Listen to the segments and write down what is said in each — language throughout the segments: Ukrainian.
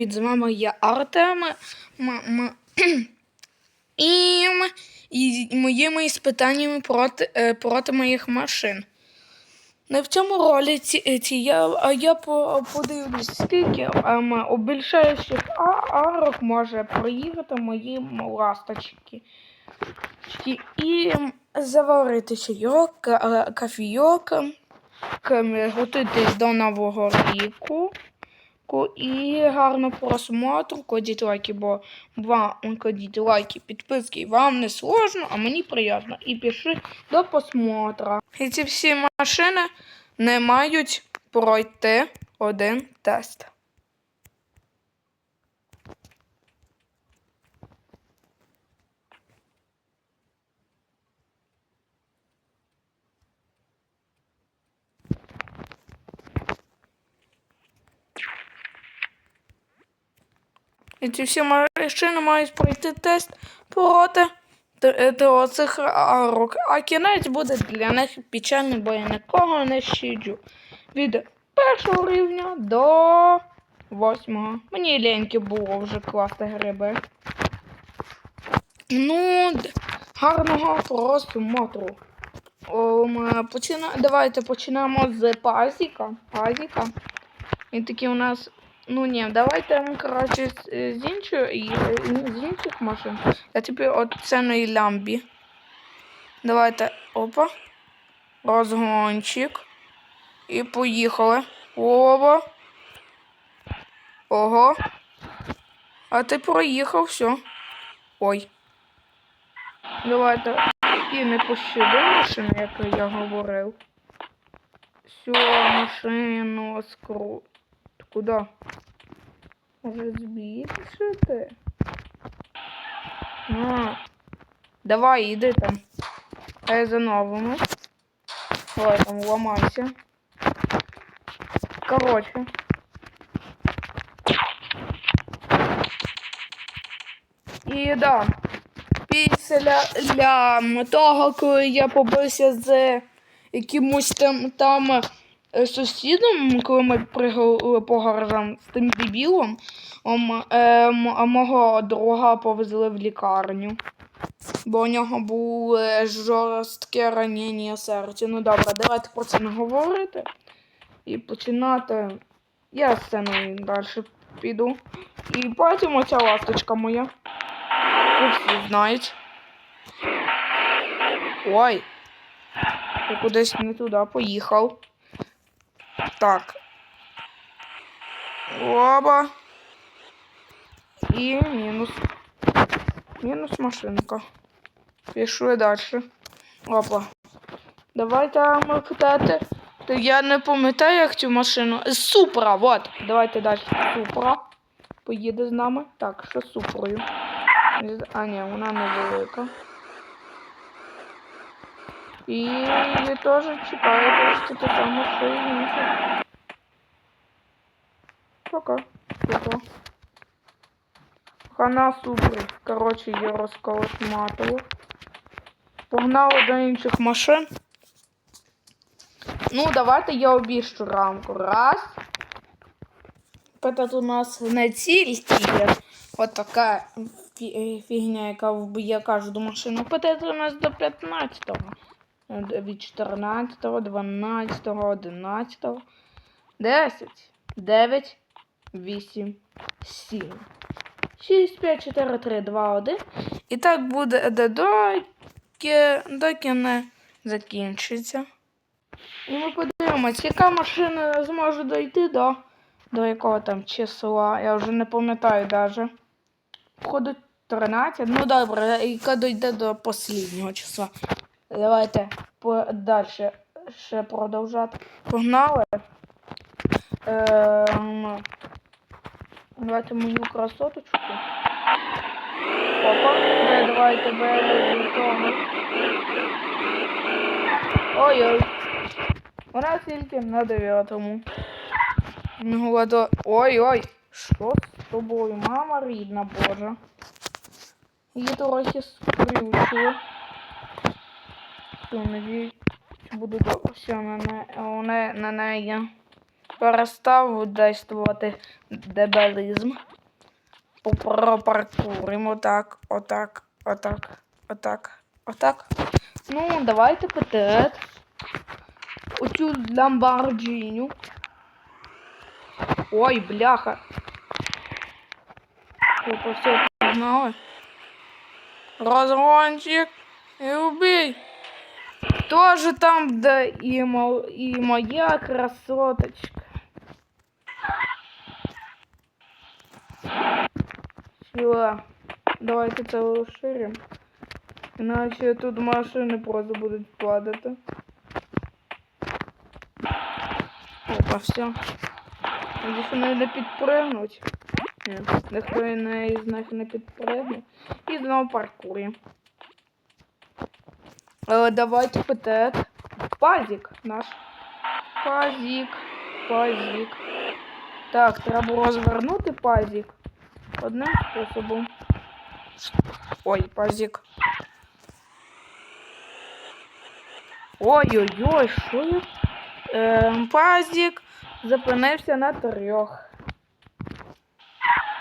З вами я Артем. І, і моїми іспитаннями проти, е, проти моїх машин. Не в цьому ролиці ці, я, я по- подивлюсь, скільки ем, у більшаючих а- арок може проїхати мої ласточки. І, заварити чайок, е, кофійок, ем, готуйтесь до нового ріку. І гарно просмотру, кладіть лайки, бо вам кладіть лайки, підписки, вам не сложно, а мені приємно. І пішли до просмотра. І ці всі машини не мають пройти один тест. І ці всі машини мають пройти тест проти т- цих арок. А кінець буде для них печальний, бо я нікого не щаджу. Від першого рівня до восьмого. Мені ліньки було вже класти гриби. Ну, гарного просмотру. Почина... Давайте почнемо з пазіка. Пазіка. Він такий у нас. Ну ні, давайте м, коротше з, іншої з машин. Я тепер от ценої лямбі. Давайте. Опа. Розгончик. І поїхали. Оба. Ого. А ти проїхав, все. Ой. Давайте. І не пощади машину, як я говорив. Все, машину скру. Ти куди? Може збільшити? А. Давай, іди там. А я за новими. Давай там ламайся. Короче. І да. Після для того, коли я побився з якимось там, там сусідом, коли ми пригали по гаражам з тим дебілом, ом, е, мого друга повезли в лікарню. Бо у нього було е, жорстке ранення серця. Ну добре, давайте про це не говорити. І починати. Я з сценою далі піду. І потім оця ласточка моя. Ви всі знають. Ой. Я кудись не туди поїхав. Так. Оба. І мінус. Мінус машинка. Пішли далі. Опа. Давайте ми питати. Я не пам'ятаю, як цю машину. Супра, вот. Давайте далі. Супра. Поїде з нами. Так, що з супрою? А, ні, вона невелика. І її теж чекає, що ти там що. Пока. Пока. Хана супер. Коротше, я розколошматував. Погнали до інших машин. Ну, давайте я обіщу рамку. Раз. Этот у нас не тільки от така фі- фігня, яка вб'є кожну машину. Петет у нас до 15-го. Е, Від 14-го, 12-го, 11-го. 10, 9, 8, 7. 6, 5, 4, 3, 2, 1. І так буде до, доки, доки не закінчиться. І ми подивимось, яка машина зможе дойти до, до якого там числа. Я вже не пам'ятаю навіть. Походу 13. Ну добре, яка дойде до останнього числа. Давайте далі ще продовжати. Погнали. Ем, давайте мою красоточку. Опа, не, давайте того. Ой-ой. Вона тільки на дев'ятому. Ну, ладо. Ой-ой. Що з тобою? Мама рідна, боже. Її трохи скрючило. Все, надіюсь, буду. Все, на, не, на, неї. перестав действувати дебелізм. Пропаркуримо отак, отак, отак, отак, отак. Ну, давайте вперед. Оцю ламборджиню. Ой, бляха. Опа, все, погнали. Розгончик. І убий. Тоже там, де і, мо, і моя красоточка. Все. Давайте це розширимо. Іначе тут машини просто будуть падати. Опа, все. Надіюсь, вони не підпригнуть. Ні, ніхто не них не підпригне. І знову паркуємо. Е, давайте питет. Пазик наш. Пазик. Пазик. Так, треба розвернути пазик. Одним способом. Ой, пазик. Ой-ой-ой, що я? Ем, пазик зупинився на трьох.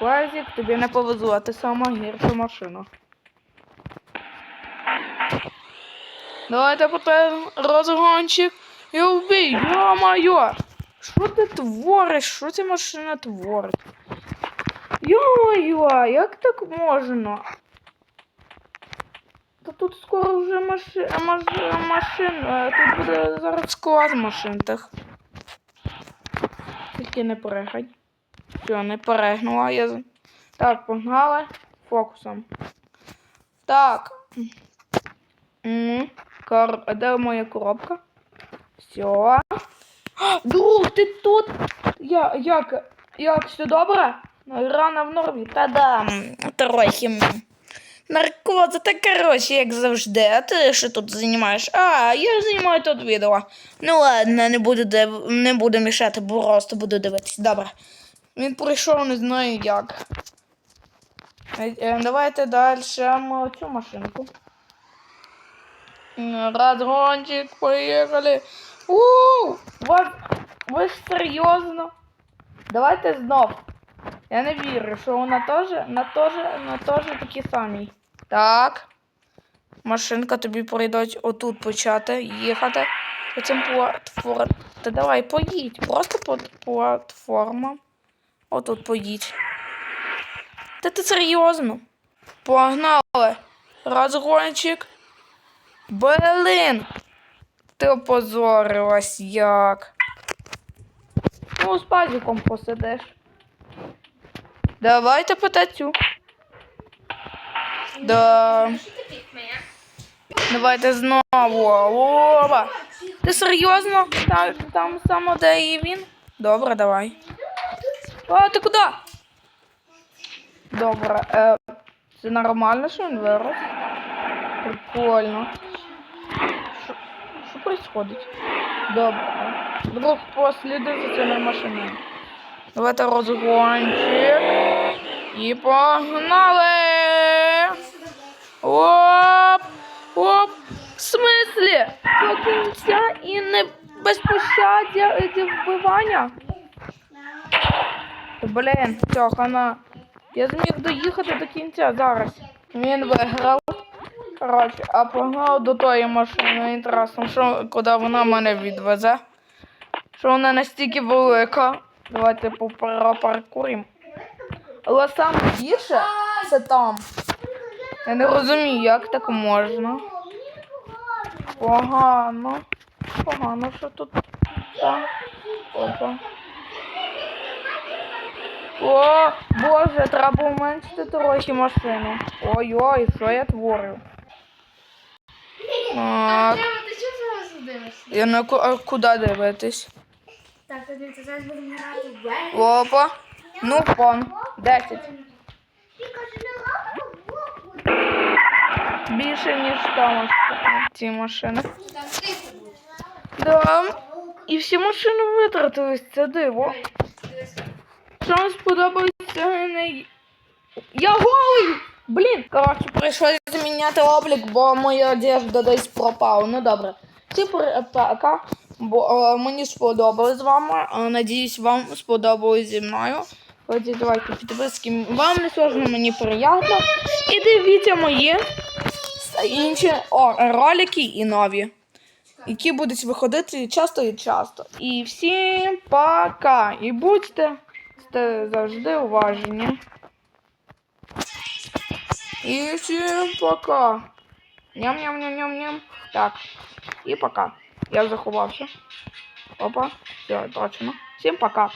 Пазик, тобі не повезло, а ти сама гірша машина. Давайте потім розгончик і вбий. Йо-моє! Що ти твориш? Що ця машина творить? Йо-моє, як так можна? Та тут скоро вже маши... маш... машин. Тут буде зараз склад машин тих. Тільки не перегай. Все, не перегнула. Я... Так, погнали. Фокусом. Так. М, Кор... Де моя коробка? Все. Друг, ти тут? Я, як? Як, все добре? Ну, Рана в нормі. Та-да, м, трохи. Наркоза, та коротше, як завжди. А ти що тут знімаєш? А, я знімаю тут відео. Ну ладно, не буду, див... не буду мішати, просто буду дивитись. Добре. Він прийшов, не знаю як. Е, е, Давайте далі цю машинку. Разгончик, поїхали. У, вас, ви ж серйозно? Давайте знов. Я не вірю, що вона теж, на теж, на теж такі самі. Так. Машинка тобі прийдуть отут почати їхати. По цим платформам. Та давай поїдь. Просто по платформам. Отут поїдь. Та ти серйозно? Погнали. Розгончик. Блин. Ти опозорилась як. Ну, з пазіком посидиш. Давайте потацю. Да. Давайте знову. Оба. Ти серйозно? Там, там само, де і він? Добре, давай. А, ти куди? Добре. Е, це нормально, що він вирос? Прикольно. Що, що происходить? Добре. Друг, посліди за цією машиною. Давайте розгончик. Погнали! Оп! Оп! В смислі? До кінця і не вбивання? Та, Блін, все, хана. Я зміг доїхати до кінця зараз. Він виграв. Коротше, а погнав до тої машини. Інтересно, що, куди вона мене відвезе. Що вона настільки велика. Давайте попаркуримо. Але саме гірше це там. Я не розумію, як так можна. Погано. Погано, що тут. Так. Опа. О, боже, треба уменшити трохи машину. Ой-ой, що я творю? Так, Тема, ти чого зараз дивишся? я на ку- а куди дивитись? Так, то дивіться, зараз будемо грати в Бен. Опа. Ну, пон. 10. Більше, ніж та машина. Ці машини. Там тихо буде. Да. І всі машини витратились, це диво. Що вам сподобається не... Я голий! Блін, коротше, прийшлося зміняти облік, бо моя одежда десь пропала. Ну добре. Всі пока. Бо е, мені сподобалось з вами. Е, надіюсь, вам сподобалось зі мною. Тоді давайте підписки. Вам не сложно, мені приємно. І дивіться мої інші о, ролики і нові, які будуть виходити часто і часто. І всім пока! І будьте завжди уважні. І всем пока. Ням-ням-ням-ням-ням. Так. И пока. Я заховався. Опа, все, точно. Всем пока.